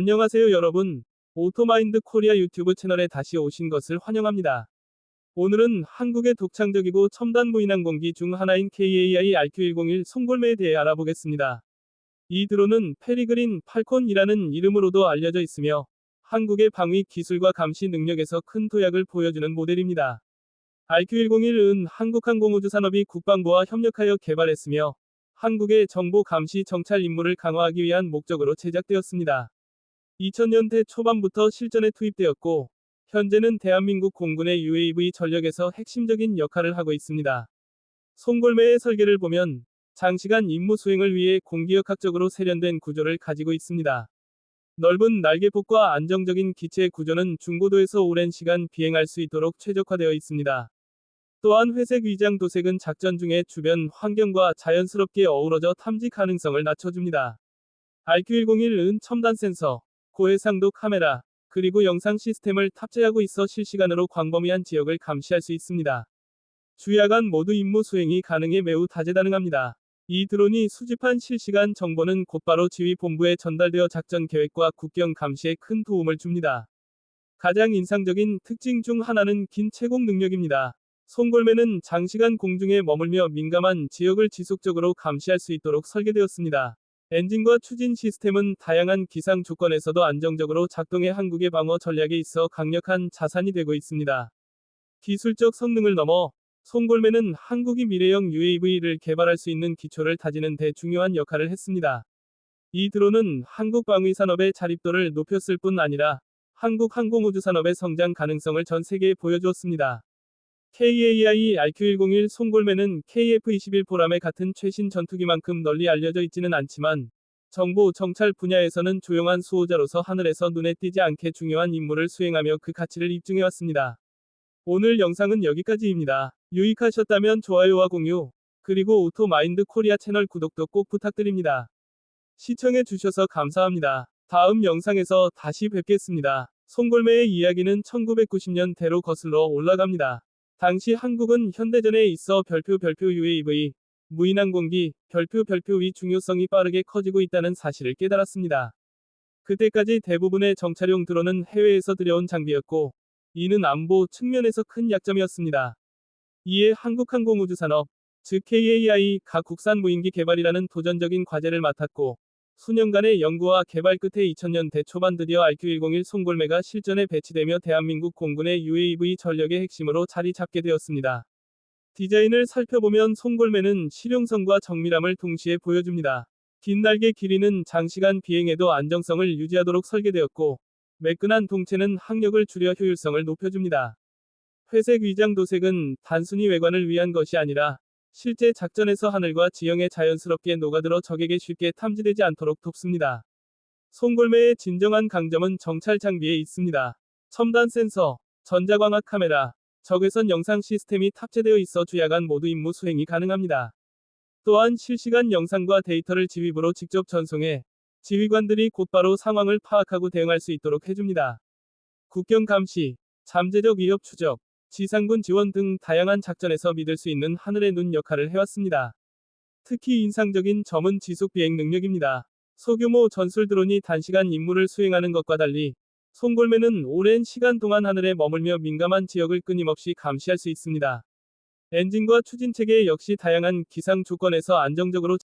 안녕하세요 여러분. 오토마인드 코리아 유튜브 채널에 다시 오신 것을 환영합니다. 오늘은 한국의 독창적이고 첨단 무인항공기 중 하나인 KAI RQ101 송골매에 대해 알아보겠습니다. 이 드론은 페리그린 팔콘이라는 이름으로도 알려져 있으며 한국의 방위 기술과 감시 능력에서 큰 도약을 보여주는 모델입니다. RQ101은 한국항공우주산업이 국방부와 협력하여 개발했으며 한국의 정보 감시 정찰 임무를 강화하기 위한 목적으로 제작되었습니다. 2000년대 초반부터 실전에 투입되었고 현재는 대한민국 공군의 UAV 전력에서 핵심적인 역할을 하고 있습니다. 송골매의 설계를 보면 장시간 임무 수행을 위해 공기역학적으로 세련된 구조를 가지고 있습니다. 넓은 날개폭과 안정적인 기체 구조는 중고도에서 오랜 시간 비행할 수 있도록 최적화되어 있습니다. 또한 회색 위장 도색은 작전 중에 주변 환경과 자연스럽게 어우러져 탐지 가능성을 낮춰줍니다. RQ101은 첨단 센서, 고해상도 카메라, 그리고 영상 시스템을 탑재하고 있어 실시간으로 광범위한 지역을 감시할 수 있습니다. 주야간 모두 임무 수행이 가능해 매우 다재다능합니다. 이 드론이 수집한 실시간 정보는 곧바로 지휘 본부에 전달되어 작전 계획과 국경 감시에 큰 도움을 줍니다. 가장 인상적인 특징 중 하나는 긴 채공 능력입니다. 송골매는 장시간 공중에 머물며 민감한 지역을 지속적으로 감시할 수 있도록 설계되었습니다. 엔진과 추진 시스템은 다양한 기상 조건에서도 안정적으로 작동해 한국의 방어 전략에 있어 강력한 자산이 되고 있습니다. 기술적 성능을 넘어 송골매는 한국이 미래형 UAV를 개발할 수 있는 기초를 다지는 데 중요한 역할을 했습니다. 이 드론은 한국 방위 산업의 자립도를 높였을 뿐 아니라 한국 항공우주 산업의 성장 가능성을 전 세계에 보여주었습니다. KAI RQ101 송골매는 KF-21 보람의 같은 최신 전투기만큼 널리 알려져 있지는 않지만 정보 정찰 분야에서는 조용한 수호자로서 하늘에서 눈에 띄지 않게 중요한 임무를 수행하며 그 가치를 입증해왔습니다. 오늘 영상은 여기까지입니다. 유익하셨다면 좋아요와 공유, 그리고 오토마인드 코리아 채널 구독도 꼭 부탁드립니다. 시청해주셔서 감사합니다. 다음 영상에서 다시 뵙겠습니다. 송골매의 이야기는 1990년대로 거슬러 올라갑니다. 당시 한국은 현대전에 있어 별표 별표 UAV, 무인항공기, 별표 별표의 중요성이 빠르게 커지고 있다는 사실을 깨달았습니다. 그때까지 대부분의 정찰용 드론은 해외에서 들여온 장비였고, 이는 안보 측면에서 큰 약점이었습니다. 이에 한국항공우주산업, 즉 KAI 가 국산 무인기 개발이라는 도전적인 과제를 맡았고, 수년간의 연구와 개발 끝에 2000년대 초반 드디어 RQ101 송골매가 실전에 배치되며 대한민국 공군의 UAV 전력의 핵심으로 자리 잡게 되었습니다. 디자인을 살펴보면 송골매는 실용성과 정밀함을 동시에 보여줍니다. 긴 날개 길이는 장시간 비행에도 안정성을 유지하도록 설계되었고, 매끈한 동체는 항력을 줄여 효율성을 높여줍니다. 회색 위장 도색은 단순히 외관을 위한 것이 아니라 실제 작전에서 하늘과 지형에 자연스럽게 녹아들어 적에게 쉽게 탐지되지 않도록 돕습니다. 송골매의 진정한 강점은 정찰 장비에 있습니다. 첨단 센서, 전자광학 카메라, 적외선 영상 시스템이 탑재되어 있어 주야간 모두 임무 수행이 가능합니다. 또한 실시간 영상과 데이터를 지휘부로 직접 전송해 지휘관들이 곧바로 상황을 파악하고 대응할 수 있도록 해줍니다. 국경 감시, 잠재적 위협 추적, 지상군 지원 등 다양한 작전에서 믿을 수 있는 하늘의 눈 역할을 해왔습니다. 특히 인상적인 점은 지속 비행 능력입니다. 소규모 전술 드론이 단시간 임무를 수행하는 것과 달리 송골매는 오랜 시간 동안 하늘에 머물며 민감한 지역을 끊임없이 감시할 수 있습니다. 엔진과 추진 체계 역시 다양한 기상 조건에서 안정적으로